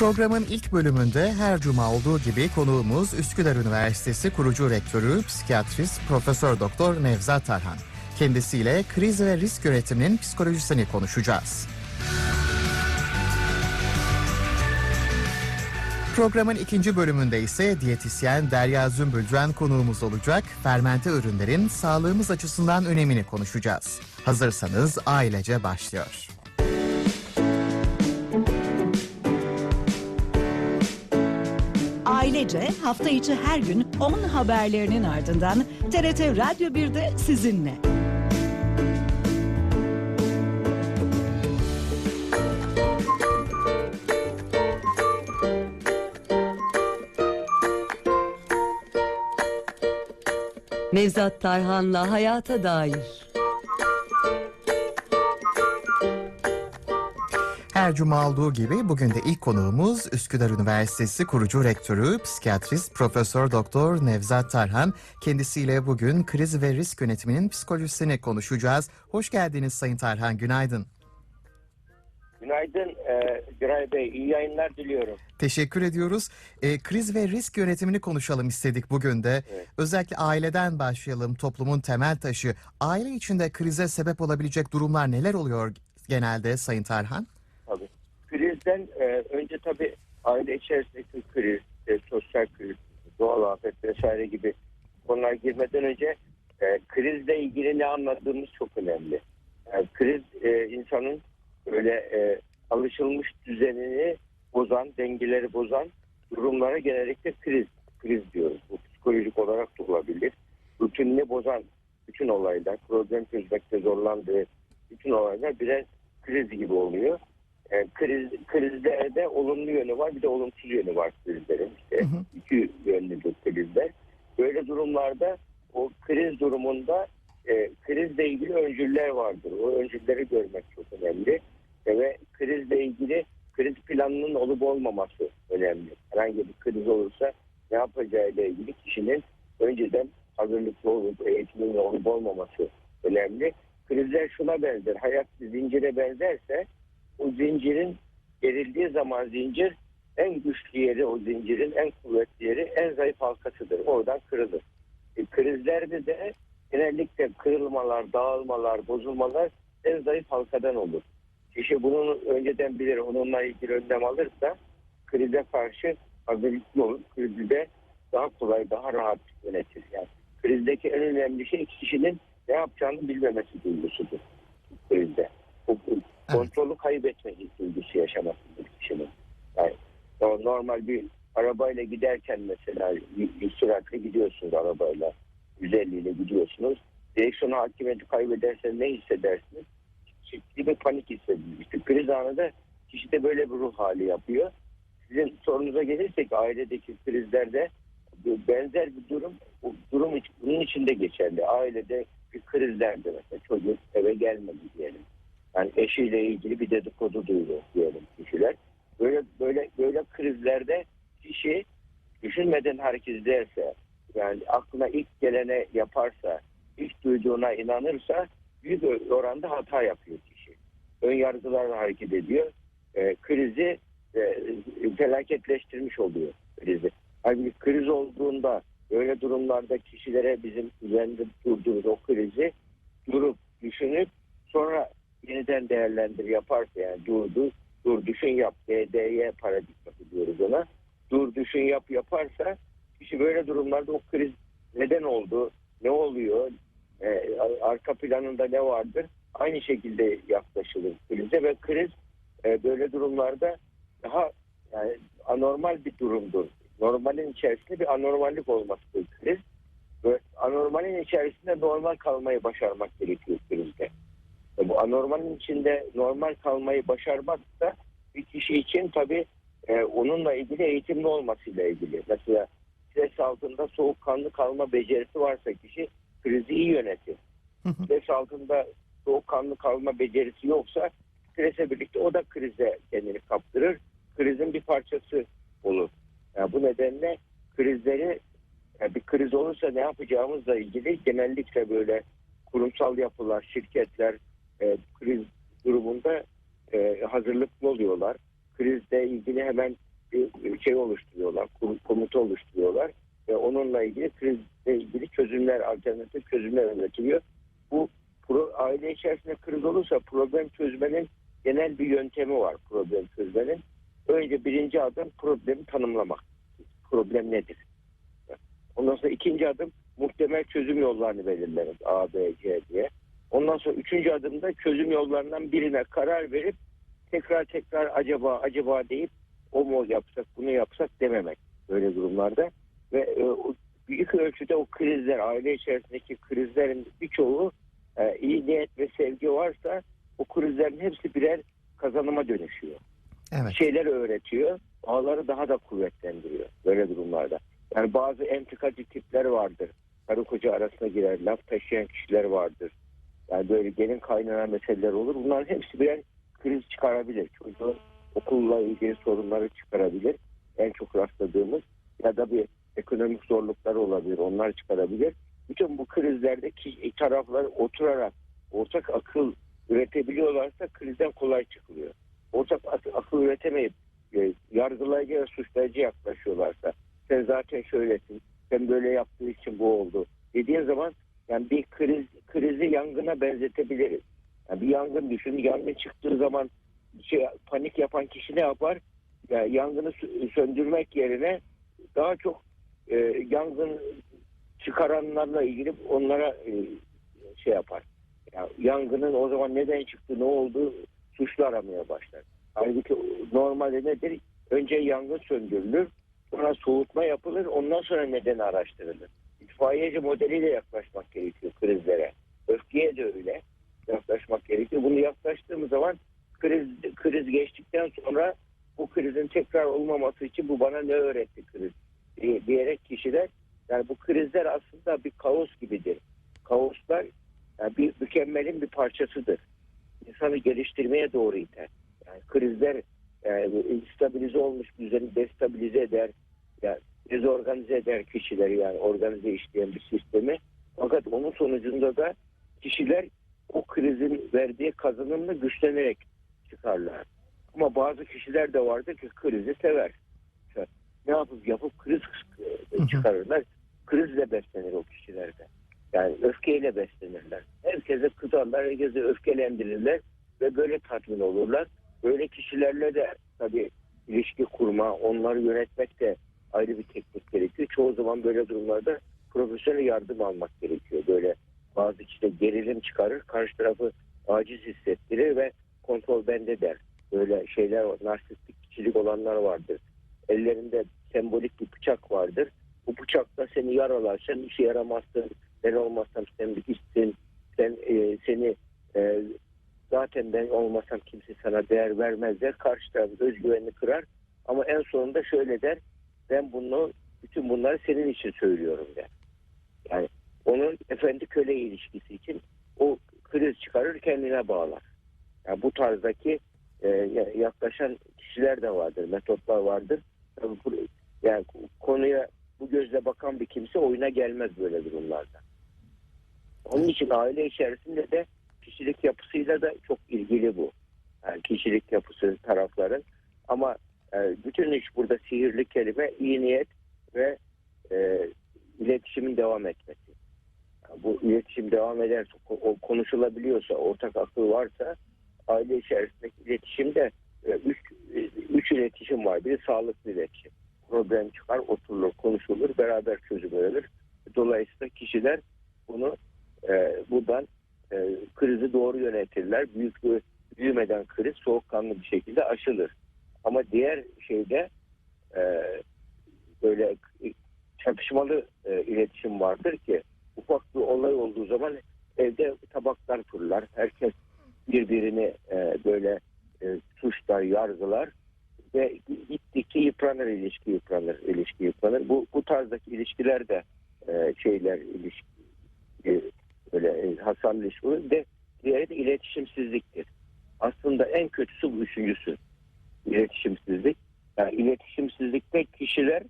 Programın ilk bölümünde her cuma olduğu gibi konuğumuz Üsküdar Üniversitesi kurucu rektörü, psikiyatrist Profesör Doktor Nevzat Tarhan. Kendisiyle kriz ve risk yönetiminin psikolojisini konuşacağız. Programın ikinci bölümünde ise diyetisyen Derya Zümbülcen konuğumuz olacak. Fermente ürünlerin sağlığımız açısından önemini konuşacağız. Hazırsanız ailece başlıyor. Ailece hafta içi her gün 10 haberlerinin ardından TRT Radyo 1'de sizinle. Nevzat Tarhan'la Hayata Dair. Her cuma olduğu gibi bugün de ilk konuğumuz Üsküdar Üniversitesi kurucu rektörü, psikiyatrist Profesör Doktor Nevzat Tarhan. Kendisiyle bugün kriz ve risk yönetiminin psikolojisini konuşacağız. Hoş geldiniz Sayın Tarhan, günaydın. Günaydın e, Güray Bey. iyi yayınlar diliyorum. Teşekkür ediyoruz. E, kriz ve risk yönetimini konuşalım istedik bugün de. Evet. Özellikle aileden başlayalım, toplumun temel taşı. Aile içinde krize sebep olabilecek durumlar neler oluyor genelde Sayın Tarhan? Tabii. Krizden e, önce tabii aile içerisindeki kriz, e, sosyal kriz, doğal afet vesaire gibi konular girmeden önce e, krizle ilgili ne anladığımız çok önemli. Yani kriz e, insanın böyle e, alışılmış düzenini bozan, dengeleri bozan durumlara genellikle kriz, kriz diyoruz. Bu psikolojik olarak da olabilir. Rutinini bozan bütün olaylar, problem çözmekte zorlandığı bütün olaylar birer kriz gibi oluyor. E, kriz, krizlerde olumlu yönü var bir de olumsuz yönü var krizlerin. İşte Hı hı. iki yönlüdür krizler. Böyle durumlarda o kriz durumunda e, krizle ilgili öncüller vardır. O öncülleri görmek çok önemli. E, ve krizle ilgili kriz planının olup olmaması önemli. Herhangi bir kriz olursa ne yapacağıyla ilgili kişinin önceden hazırlıklı olup eğitiminin olup olmaması önemli. Krizler şuna benzer. Hayat zincire benzerse o zincirin gerildiği zaman zincir en güçlü yeri o zincirin en kuvvetli yeri en zayıf halkasıdır. Oradan kırılır. E, krizlerde de genellikle kırılmalar, dağılmalar, bozulmalar en zayıf halkadan olur. Kişi bunu önceden bilir, onunla ilgili önlem alırsa krize karşı hazırlıklı olur. Krizi de daha kolay, daha rahat yönetir. Yani krizdeki en önemli şey kişinin ne yapacağını bilmemesi duygusudur krizde. Bu kontrolü kaybetme duygusu yaşamasıdır kişinin. Yani normal bir arabayla giderken mesela bir, süratle gidiyorsunuz arabayla 150 ile gidiyorsunuz. Direksiyonu hakimiyeti kaybederseniz ne hissedersiniz? Ciddi bir panik hissedilir. İşte kriz anında kişi de böyle bir ruh hali yapıyor. Sizin sorunuza gelirsek ailedeki krizlerde benzer bir durum bu durum bunun içinde geçerli. Ailede bir krizlerde mesela çocuk eve gelmedi diyelim. Yani eşiyle ilgili bir dedikodu duyuyor diyelim kişiler. Böyle böyle böyle krizlerde kişi düşünmeden hareket ederse yani aklına ilk gelene yaparsa, ilk duyduğuna inanırsa büyük oranda hata yapıyor kişi. Ön yargılarla hareket ediyor. E, krizi e, felaketleştirmiş oluyor krizi. Halbuki kriz olduğunda öyle durumlarda kişilere bizim üzerinde durduğumuz o krizi durup düşünüp sonra yeniden değerlendir yaparsa yani durdu, dur düşün yap DDY paradigması diyoruz ona. Dur düşün yap yaparsa kişi böyle durumlarda o kriz neden oldu, ne oluyor, e, arka planında ne vardır aynı şekilde yaklaşılır krize ve kriz e, böyle durumlarda daha yani anormal bir durumdur. Normalin içerisinde bir anormallik olmasıdır kriz. Ve anormalin içerisinde normal kalmayı başarmak gerekiyor bu anormalin içinde normal kalmayı başarmak da bir kişi için tabii e, onunla ilgili eğitimli olmasıyla ilgili. Mesela stres altında soğukkanlı kalma becerisi varsa kişi krizi iyi yönetir. Stres altında soğukkanlı kalma becerisi yoksa stresle birlikte o da krize kendini kaptırır. Krizin bir parçası olur. Yani bu nedenle krizleri yani bir kriz olursa ne yapacağımızla ilgili genellikle böyle kurumsal yapılar, şirketler e, kriz durumunda e, hazırlıklı oluyorlar. Krizle ilgili hemen bir şey oluşturuyorlar, kom- komuta oluşturuyorlar ve onunla ilgili krizle ilgili çözümler, alternatif çözümler üretiliyor. Bu pro- aile içerisinde kriz olursa problem çözmenin genel bir yöntemi var problem çözmenin. Önce birinci adım problemi tanımlamak. Problem nedir? Ondan sonra ikinci adım muhtemel çözüm yollarını belirleriz. A, B, C diye. Ondan sonra üçüncü adımda çözüm yollarından birine karar verip tekrar tekrar acaba acaba deyip o mu yapsak bunu yapsak dememek böyle durumlarda. Ve e, büyük ölçüde o krizler aile içerisindeki krizlerin birçoğu e, iyi niyet ve sevgi varsa o krizlerin hepsi birer kazanıma dönüşüyor Evet. şeyler öğretiyor. Ağları daha da kuvvetlendiriyor böyle durumlarda. Yani bazı entrikacı tipler vardır. Karı koca arasına girer, laf taşıyan kişiler vardır. Yani böyle gelin kaynana meseleler olur. Bunların hepsi birer kriz çıkarabilir. Çocuğun okulla ilgili sorunları çıkarabilir. En çok rastladığımız ya da bir ekonomik zorluklar olabilir. Onlar çıkarabilir. Bütün bu krizlerde ki- taraflar oturarak ortak akıl üretebiliyorlarsa krizden kolay çıkılıyor ortak ak- akıl üretemeyip e, yargılayıcı ve suçlayıcı yaklaşıyorlarsa sen zaten şöylesin, sen böyle yaptığı için bu oldu dediğin zaman yani bir kriz krizi yangına benzetebiliriz. Yani bir yangın düşün, yangın çıktığı zaman şey, panik yapan kişi ne yapar? Ya yangını sö- söndürmek yerine daha çok e, yangın çıkaranlarla ilgili onlara e, şey yapar. Ya, yangının o zaman neden çıktı, ne oldu suçlu aramaya başlar. Halbuki normalde nedir? Önce yangın söndürülür, sonra soğutma yapılır, ondan sonra nedeni araştırılır. İtfaiyeci modeliyle yaklaşmak gerekiyor krizlere. Öfkeye de öyle yaklaşmak gerekiyor. Bunu yaklaştığımız zaman kriz, kriz geçtikten sonra bu krizin tekrar olmaması için bu bana ne öğretti kriz diye- diyerek kişiler yani bu krizler aslında bir kaos gibidir. Kaoslar yani bir mükemmelin bir parçasıdır insanı geliştirmeye doğru iter. Yani krizler yani stabilize olmuş düzeni destabilize eder, yani dezorganize eder kişileri yani organize işleyen bir sistemi. Fakat onun sonucunda da kişiler o krizin verdiği kazanımla güçlenerek çıkarlar. Ama bazı kişiler de vardır ki krizi sever. Ne yapıp yapıp kriz çıkarırlar. Krizle beslenir o kişilerde. Yani öfkeyle beslenirler. Herkese kızarlar, herkese öfkelendirirler ve böyle tatmin olurlar. Böyle kişilerle de tabii ilişki kurma, onları yönetmek de ayrı bir teknik gerekiyor. Çoğu zaman böyle durumlarda profesyonel yardım almak gerekiyor. Böyle bazı kişi de gerilim çıkarır, karşı tarafı aciz hissettirir ve kontrol bende der. Böyle şeyler narsistik kişilik olanlar vardır. Ellerinde sembolik bir bıçak vardır. Bu bıçakla seni yaralar, sen işe yaramazsın, ben olmazsam sen bir hiçsin, sen e, seni e, zaten ben olmasam kimse sana değer vermez der. Karşı tarafın özgüvenini kırar. Ama en sonunda şöyle der. Ben bunu bütün bunları senin için söylüyorum der. Yani onun efendi köle ilişkisi için o kriz çıkarır kendine bağlar. Yani bu tarzdaki e, yaklaşan kişiler de vardır, metotlar vardır. Tabii bu- yani konuya bu gözle bakan bir kimse oyuna gelmez böyle durumlarda. Onun için aile içerisinde de kişilik yapısıyla da çok ilgili bu. Yani kişilik yapısı tarafların. Ama bütün iş burada sihirli kelime iyi niyet ve e, iletişimin devam etmesi. Yani bu iletişim devam ederse, konuşulabiliyorsa, ortak akıl varsa aile içerisindeki iletişimde e, üç, e, üç iletişim var. Biri sağlıklı iletişim. Problem çıkar, oturulur, konuşulur, beraber çözüm verilir. Dolayısıyla kişiler bunu e, buradan e, krizi doğru yönetirler. Büyük bir büyümeden kriz soğukkanlı bir şekilde aşılır. Ama diğer şeyde e, böyle çatışmalı e, iletişim vardır ki ufak bir olay olduğu zaman evde tabaklar fırlar. Herkes birbirini e, böyle e, suçlar, yargılar ve gittikçe yıpranır ilişki yıpranır, ilişki yıpranır. Bu, bu tarzdaki ilişkiler de e, şeyler ilişki e, böyle e, hasarlı ilişki olur. De diğeri de iletişimsizliktir. Aslında en kötüsü bu üçüncüsü. İletişimsizlik. Yani iletişimsizlikte kişiler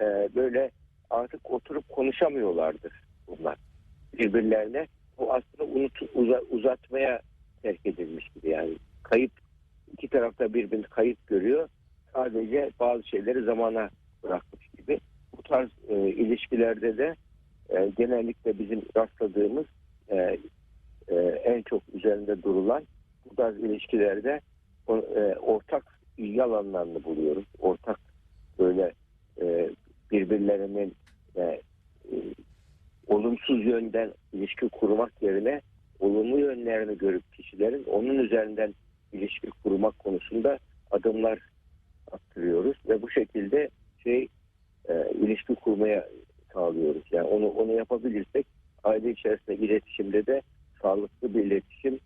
e, böyle artık oturup konuşamıyorlardır bunlar birbirlerine. Bu aslında unut, uza- uzatmaya terk edilmiş gibi yani. Kayıp iki tarafta birbirini kayıp görüyor. sadece bazı şeyleri zamana bırakmış gibi. Bu tarz e, ilişkilerde de e, genellikle bizim rastladığımız e, e, en çok üzerinde durulan bu tarz ilişkilerde e, ortak ilgi alanlarını buluyoruz. Ortak böyle e, birbirlerinin e, olumsuz yönden ilişki kurmak yerine olumlu yönlerini görüp kişilerin onun üzerinden ilişki kurmak konusunda adımlar attırıyoruz ve bu şekilde şey e, ilişki kurmaya sağlıyoruz. Yani onu onu yapabilirsek aile içerisinde iletişimde de sağlıklı bir iletişim,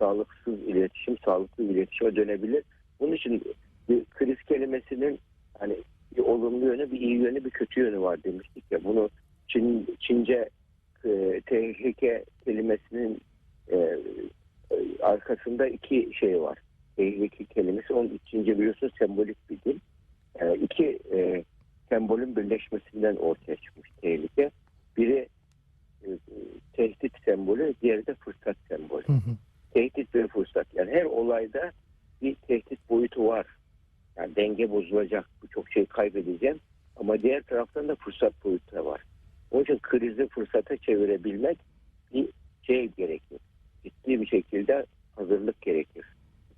sağlıksız iletişim, sağlıklı iletişime dönebilir. Bunun için bir kriz kelimesinin hani bir olumlu yönü, bir iyi yönü, bir kötü yönü var demiştik ya. Bunu Çin, Çince e, tehlike kelimesinin e, e, arkasında iki şey var. Tehlike kelimesi, onun Çince biliyorsun sembolik bir dil. E, iki e, sembolün birleşmesinden ortaya çıkmış tehlike. Biri e, tehdit sembolü, diğeri de fırsat sembolü. Hı hı. Tehdit ve fırsat. Yani her olayda bir tehdit boyutu var. Yani denge bozulacak, birçok şey kaybedeceğim. Ama diğer taraftan da fırsat boyutu da var. Onun için krizi fırsata çevirebilmek bir şey gerekir. Ciddi bir şekilde hazırlık gerekir.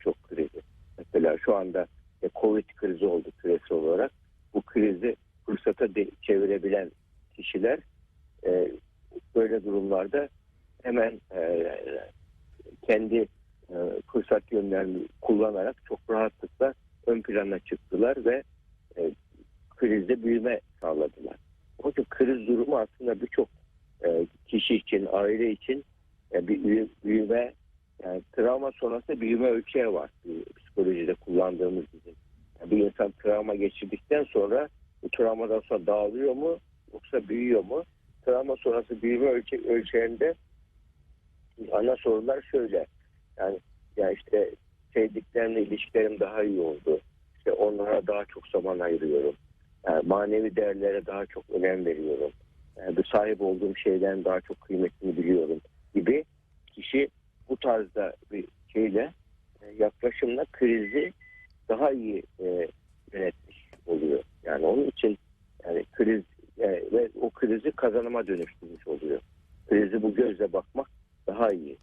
Çok krizi. Mesela şu anda Covid krizi oldu küresel olarak. Bu krizi fırsata çevirebilen kişiler e, böyle durumlarda hemen e, kendi e, fırsat yönlerini kullanarak çok rahatlıkla ön plana çıktılar ve e, krizde büyüme sağladılar. O kriz durumu aslında birçok e, kişi için, aile için e, bir büyü- büyüme, yani travma sonrası büyüme ölçeği var e, psikolojide kullandığımız bizim. Yani bir insan travma geçirdikten sonra bu travmadan sonra dağılıyor mu yoksa büyüyor mu? Travma sonrası büyüme ölçe ölçeğinde ana sorular şöyle. Yani ya işte sevdiklerimle ilişkilerim daha iyi oldu. İşte onlara daha çok zaman ayırıyorum. Yani manevi değerlere daha çok önem veriyorum. Yani bu sahip olduğum şeylerin daha çok kıymetini biliyorum gibi kişi bu tarzda bir şeyle e, yaklaşımla krizi daha iyi e, yönetmiş oluyor. Yani onun için yani kriz e, ve o krizi kazanıma dönüştürmüş oluyor. Krizi bu gözle bakmak daha iyi.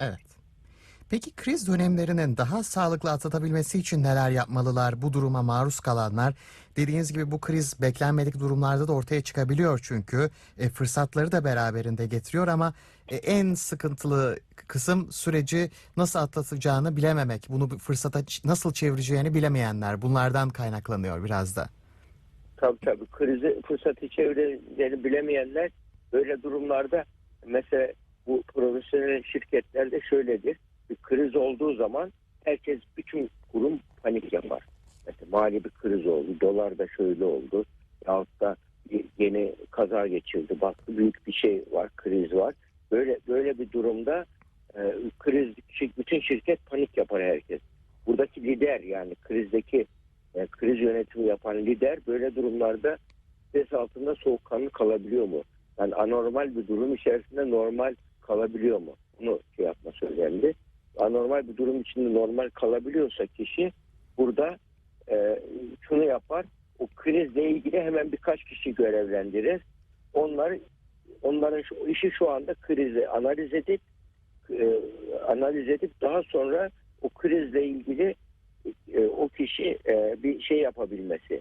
Evet. Peki kriz dönemlerinin daha sağlıklı atlatabilmesi için neler yapmalılar bu duruma maruz kalanlar? Dediğiniz gibi bu kriz beklenmedik durumlarda da ortaya çıkabiliyor çünkü e, fırsatları da beraberinde getiriyor ama e, en sıkıntılı kısım süreci nasıl atlatacağını bilememek, bunu bir fırsata nasıl çevireceğini bilemeyenler bunlardan kaynaklanıyor biraz da. Tabii tabii krizi fırsatı çevireceğini bilemeyenler böyle durumlarda mesela bu profesyonel şirketlerde şöyledir. Bir kriz olduğu zaman herkes bütün kurum panik yapar. Mesela mali bir kriz oldu, dolar da şöyle oldu. Yahut da yeni kaza geçirdi, baktı büyük bir şey var, kriz var. Böyle böyle bir durumda e, kriz bütün şirket panik yapar herkes. Buradaki lider yani krizdeki e, kriz yönetimi yapan lider böyle durumlarda stres altında soğukkanlı kalabiliyor mu? Yani anormal bir durum içerisinde normal kalabiliyor mu? Bunu şey yapması önemli. Anormal bir durum içinde normal kalabiliyorsa kişi burada e, şunu yapar. O krizle ilgili hemen birkaç kişi görevlendirir. Onlar onların şu, işi şu anda krizi analiz edip e, analiz edip daha sonra o krizle ilgili e, o kişi e, bir şey yapabilmesi.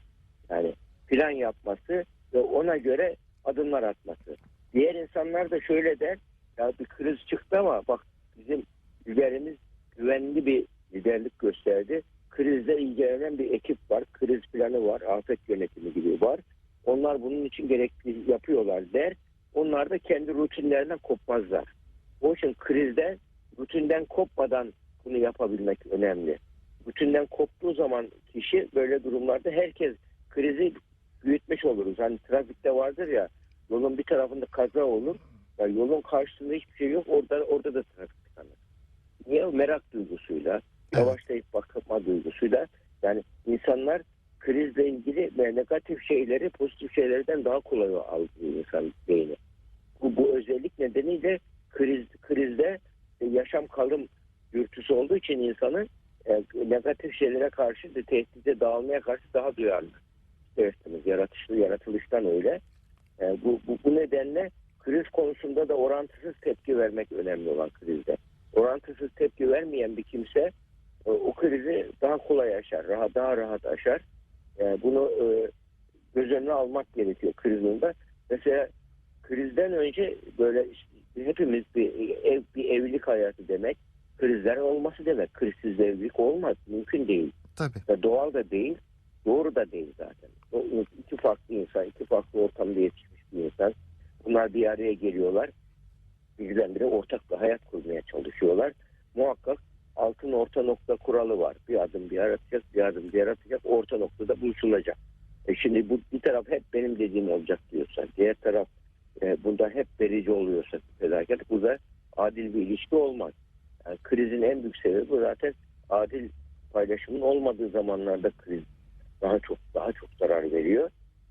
Yani plan yapması ve ona göre adımlar atması. Diğer insanlar da şöyle der. Ya bir kriz çıktı ama bak bizim liderimiz güvenli bir liderlik gösterdi. Krizle ilgilenen bir ekip var. Kriz planı var. Afet yönetimi gibi var. Onlar bunun için gerekli yapıyorlar der. Onlar da kendi rutinlerinden kopmazlar. O için krizde rutinden kopmadan bunu yapabilmek önemli. Rutinden koptuğu zaman kişi böyle durumlarda herkes krizi büyütmüş oluruz. Hani trafikte vardır ya yolun bir tarafında kaza olur. Ya yolun karşısında hiçbir şey yok. Orada orada da trafik tıkanır. Niye? Merak duygusuyla, yavaşlayıp bakma duygusuyla. Yani insanlar krizle ilgili ve negatif şeyleri pozitif şeylerden daha kolay algılıyor insan beyni. Bu, bu özellik nedeniyle kriz, krizde e, yaşam kalım dürtüsü olduğu için insanın e, negatif şeylere karşı da tehdide dağılmaya karşı daha duyarlı. İsterseniz yaratışlı yaratılıştan öyle. E, bu, bu, bu nedenle kriz konusunda da orantısız tepki vermek önemli olan krizde. Orantısız tepki vermeyen bir kimse e, o krizi daha kolay aşar, rahat, daha rahat aşar. E, bunu e, göz önüne almak gerekiyor krizinde. Mesela krizden önce böyle hepimiz bir ev bir evlilik hayatı demek krizler olması demek. Krizsiz evlilik olmaz. Mümkün değil. Tabii. Doğal da değil. Doğru da değil zaten. O iki farklı insan, iki farklı ortamda yetişmiş bir insan. Bunlar bir araya geliyorlar. Birdenbire ortak bir hayat kurmaya çalışıyorlar. Muhakkak altın orta nokta kuralı var. Bir adım bir yaratacak, bir adım bir yaratacak. Orta noktada buluşulacak. E şimdi bu bir taraf hep benim dediğim olacak diyorsa, diğer taraf e, bunda hep verici oluyorsa fedakarlık burada adil bir ilişki olmaz. Yani krizin en büyük sebebi bu zaten adil paylaşımın olmadığı zamanlarda kriz daha çok daha çok zarar veriyor.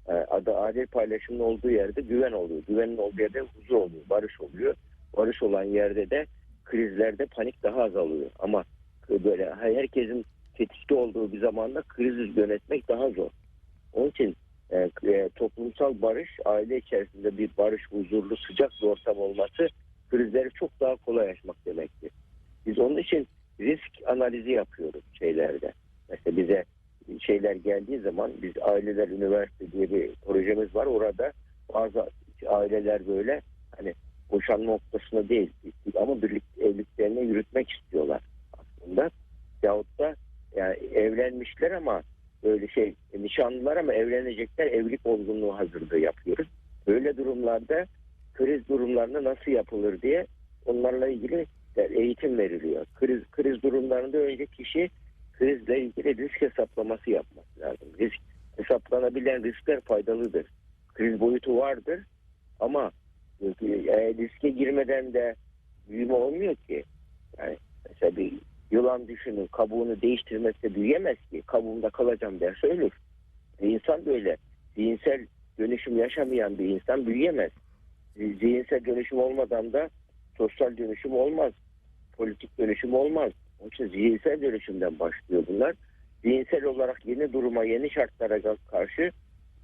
E, adı adil paylaşımın olduğu yerde güven oluyor. Güvenin olduğu yerde huzur oluyor, barış oluyor. Barış olan yerde de krizlerde panik daha azalıyor. Ama böyle herkesin tetikte olduğu bir zamanda krizi yönetmek daha zor. Onun için e, e, toplumsal barış, aile içerisinde bir barış, huzurlu, sıcak bir ortam olması krizleri çok daha kolay aşmak demektir. Biz onun için risk analizi yapıyoruz şeylerde. Mesela bize şeyler geldiği zaman biz aileler üniversite diye bir projemiz var. Orada bazı aileler böyle hani boşanma noktasına değil ama birlikte evliliklerini yürütmek istiyorlar aslında. Yahut da yani evlenmişler ama böyle şey nişanlılar ama evlenecekler evlilik olgunluğu hazırlığı yapıyoruz. Böyle durumlarda kriz durumlarında nasıl yapılır diye onlarla ilgili eğitim veriliyor. Kriz kriz durumlarında önce kişi krizle ilgili risk hesaplaması yapması lazım. Risk hesaplanabilen riskler faydalıdır. Kriz boyutu vardır ama e, riske girmeden de büyüme olmuyor ki. Yani mesela bir yılan düşünün kabuğunu değiştirmezse büyüyemez ki. Kabuğunda kalacağım derse ölür. E, insan böyle. Zihinsel dönüşüm yaşamayan bir insan büyüyemez. Zihinsel dönüşüm olmadan da sosyal dönüşüm olmaz. Politik dönüşüm olmaz. Onun zihinsel dönüşümden başlıyor bunlar. Zihinsel olarak yeni duruma, yeni şartlara karşı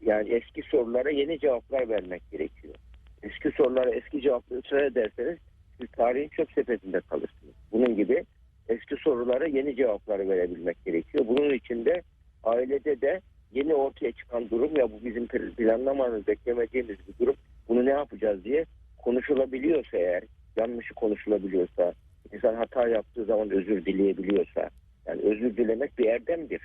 yani eski sorulara yeni cevaplar vermek gerekiyor. Eski sorulara eski cevapları ısrar ederseniz siz tarihin çöp sepetinde kalırsınız. Bunun gibi eski sorulara yeni cevaplar verebilmek gerekiyor. Bunun için de ailede de yeni ortaya çıkan durum ya bu bizim planlamanız beklemediğimiz bir durum. Bunu ne yapacağız diye konuşulabiliyorsa eğer, yanlışı konuşulabiliyorsa, insan hata yaptığı zaman özür dileyebiliyorsa, yani özür dilemek bir erdemdir.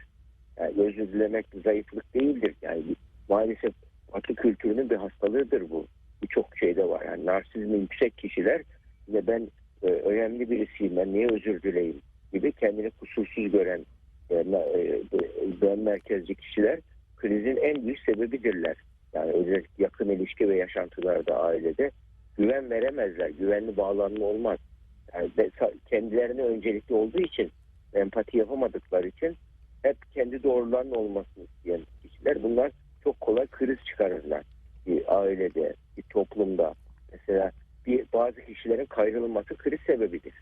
Yani özür dilemek bir zayıflık değildir. Yani maalesef Batı kültürünün bir hastalığıdır bu. Birçok şeyde var. Yani narsizmi yüksek kişiler ve ben e, önemli birisiyim ben niye özür dileyim gibi kendini kusursuz gören e, e, ben merkezci kişiler krizin en büyük sebebidirler. Yani özellikle yakın ilişki ve yaşantılarda ailede güven veremezler. Güvenli bağlanma olmaz. Kendilerine öncelikli olduğu için empati yapamadıkları için hep kendi doğrularının olmasını isteyen kişiler bunlar çok kolay kriz çıkarırlar. Bir ailede, bir toplumda. Mesela bir bazı kişilerin kayrılması kriz sebebidir.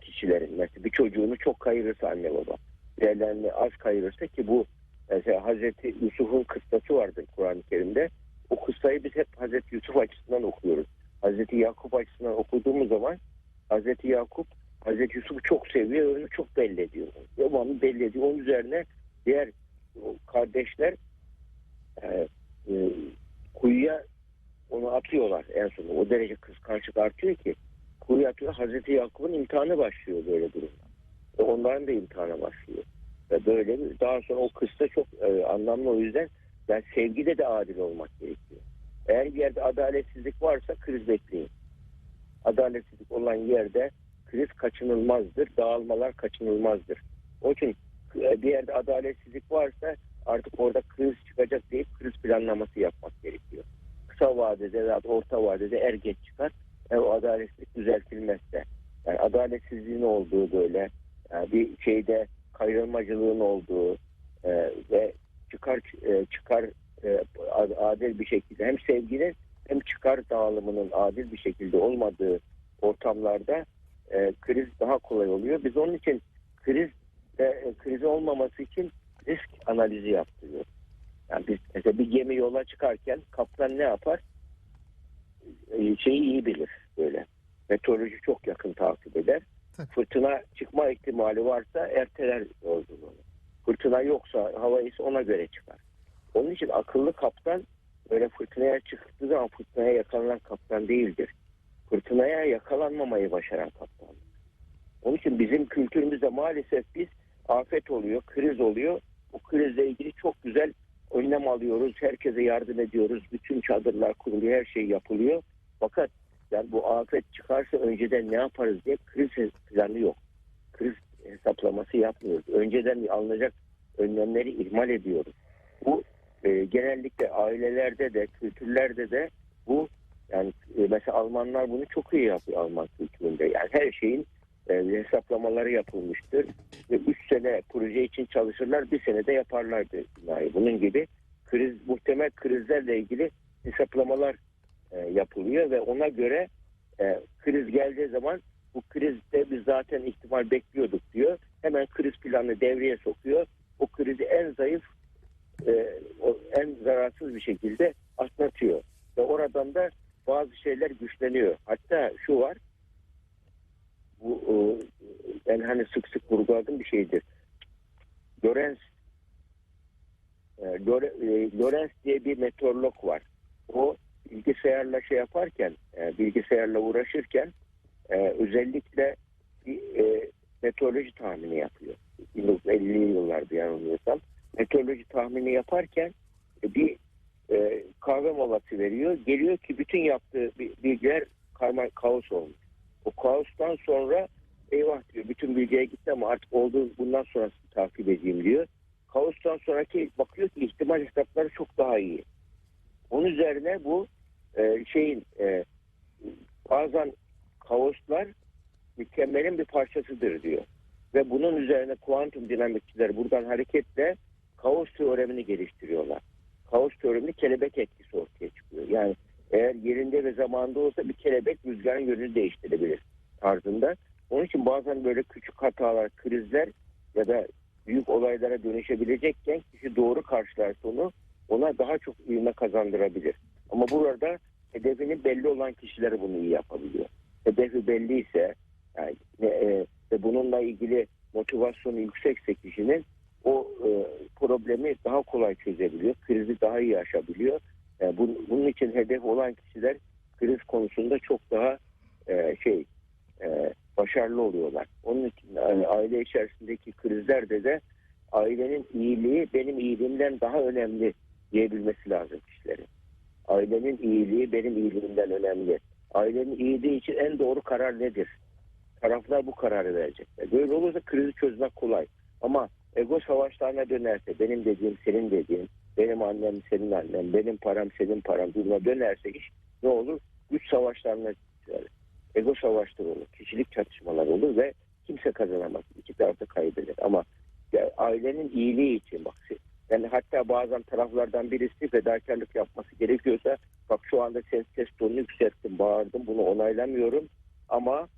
Kişilerin mesela bir çocuğunu çok kayırırsa anne baba. Diğerlerini az kayırırsa ki bu mesela Hazreti Yusuf'un kıssası vardır Kur'an-ı Kerim'de. O kıssayı biz hep Hazreti Yusuf açısından okuyoruz. Hazreti Yakup açısından okuduğumuz zaman Hazreti Yakup Hazreti Yusuf'u çok seviyor onu çok belli ediyor. Devamlı belli ediyor. Onun üzerine diğer kardeşler e, e, kuyuya onu atıyorlar en sonunda. O derece kıskançlık artıyor ki kuyuya atıyor. Hazreti Yakup'un imtihanı başlıyor böyle durumda. Ve onların da imtihanı başlıyor. Ve böyle bir, daha sonra o kıssa çok e, anlamlı o yüzden yani sevgide de adil olmak gerekiyor. Eğer bir yerde adaletsizlik varsa kriz bekleyin. Adaletsizlik olan yerde kriz kaçınılmazdır. Dağılmalar kaçınılmazdır. Onun için bir yerde adaletsizlik varsa artık orada kriz çıkacak deyip kriz planlaması yapmak gerekiyor. Kısa vadede veya orta vadede er geç çıkar. Yani o adaletsizlik düzeltilmezse. Yani adaletsizliğin olduğu böyle yani bir şeyde kayrılmacılığın olduğu e, ve çıkar e, çıkar e, adil bir şekilde hem sevginin hem çıkar dağılımının adil bir şekilde olmadığı ortamlarda e, kriz daha kolay oluyor. Biz onun için kriz e, kriz olmaması için risk analizi yaptırıyor. Yani biz mesela bir gemi yola çıkarken kaptan ne yapar? E, Şeyi iyi bilir böyle. Meteoroloji çok yakın takip eder. Fırtına çıkma ihtimali varsa erteler yolculuğunu. Fırtına yoksa hava ise ona göre çıkar. Onun için akıllı kaptan böyle fırtınaya çıktığı zaman fırtınaya yakalanan kaptan değildir. Fırtınaya yakalanmamayı başaran kaptandır. Onun için bizim kültürümüzde maalesef biz afet oluyor, kriz oluyor. Bu krizle ilgili çok güzel önlem alıyoruz. Herkese yardım ediyoruz. Bütün çadırlar kuruluyor, her şey yapılıyor. Fakat yani bu afet çıkarsa önceden ne yaparız diye kriz planı yok. Kriz hesaplaması yapmıyoruz. Önceden alınacak önlemleri ihmal ediyoruz. Bu e, genellikle ailelerde de, kültürlerde de bu yani e, mesela Almanlar bunu çok iyi yapıyor Alman kültüründe. Yani her şeyin e, hesaplamaları yapılmıştır. Ve 3 sene proje için çalışırlar, bir senede yaparlardı binayı. Bunun gibi kriz muhtemel krizlerle ilgili hesaplamalar e, yapılıyor ve ona göre e, kriz geldiği zaman bu krizde biz zaten ihtimal bekliyorduk diyor. Hemen kriz planını devreye sokuyor. O krizi en zayıf, e, o en zararsız bir şekilde atlatıyor. Ve oradan da bazı şeyler güçleniyor. Hatta şu var, bu e, ben hani sık sık vurguladığım bir şeydir. Lorenz e, e, Lorenz diye bir meteorolog var. O bilgisayarla şey yaparken, e, bilgisayarla uğraşırken e, özellikle bir e, meteoroloji tahmini yapıyor. 1950'li yıllarda yanılmıyorsam. Meteoroloji tahmini yaparken e, bir e, kahve molası veriyor. Geliyor ki bütün yaptığı bi- bilgiler karma kaos olmuş. O kaostan sonra eyvah diyor bütün bilgiye gitti ama artık oldu bundan sonrasını takip edeyim diyor. Kaostan sonraki bakıyor ki ihtimal hesapları çok daha iyi. Onun üzerine bu e, şeyin e, bazen kaoslar mükemmelin bir parçasıdır diyor. Ve bunun üzerine kuantum dinamikçiler buradan hareketle kaos teoremini geliştiriyorlar. Kaos teoreminde kelebek etkisi ortaya çıkıyor. Yani eğer yerinde ve zamanda olsa bir kelebek rüzgarın yönünü değiştirebilir tarzında. Onun için bazen böyle küçük hatalar, krizler ya da büyük olaylara dönüşebilecekken kişi doğru karşılarsa onu ona daha çok ivme kazandırabilir. Ama burada hedefinin belli olan kişiler bunu iyi yapabiliyor. Hedefi belliyse yani, e, e, ve bununla ilgili motivasyonu yüksekse kişinin o e, problemi daha kolay çözebiliyor. Krizi daha iyi aşabiliyor. Yani bunun, bunun için hedef olan kişiler kriz konusunda çok daha e, şey e, başarılı oluyorlar. Onun için yani aile içerisindeki krizlerde de ailenin iyiliği benim iyiliğimden daha önemli diyebilmesi lazım kişilerin. Ailenin iyiliği benim iyiliğimden önemli. Ailenin iyiliği için en doğru karar nedir? Taraflar bu kararı verecekler. Böyle olursa krizi çözmek kolay. Ama ego savaşlarına dönerse benim dediğim senin dediğin, benim annem senin annen, benim param senin param duruma dönerse iş ne olur? Güç savaşlarına yani ego savaşları olur, kişilik çatışmalar olur ve kimse kazanamaz. İki taraf kaybeder. Ama ya, ailenin iyiliği için bak yani hatta bazen taraflardan birisi fedakarlık yapması gerekiyorsa bak şu anda ses, ses tonunu yükselttim, bağırdım bunu onaylamıyorum ama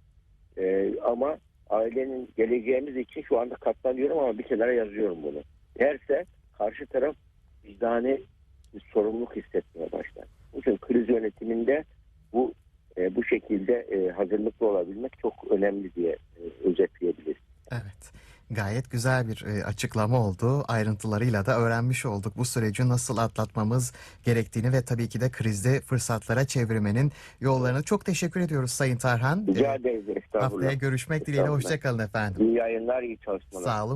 e, ama ailenin geleceğimiz için şu anda katlanıyorum ama bir kenara yazıyorum bunu. Derse karşı taraf vicdani bir sorumluluk hissetmeye başlar. İçin kriz yönetiminde bu e, bu şekilde e, hazırlıklı olabilmek çok önemli diye e, özetleyebiliriz. Evet. Gayet güzel bir e, açıklama oldu. Ayrıntılarıyla da öğrenmiş olduk bu süreci nasıl atlatmamız gerektiğini ve tabii ki de krizde fırsatlara çevirmenin yollarını. Çok teşekkür ediyoruz Sayın Tarhan. Rica E, ederiz. Haftaya görüşmek dileğiyle. Hoşçakalın efendim. İyi yayınlar, iyi çalışmalar. Sağ olun.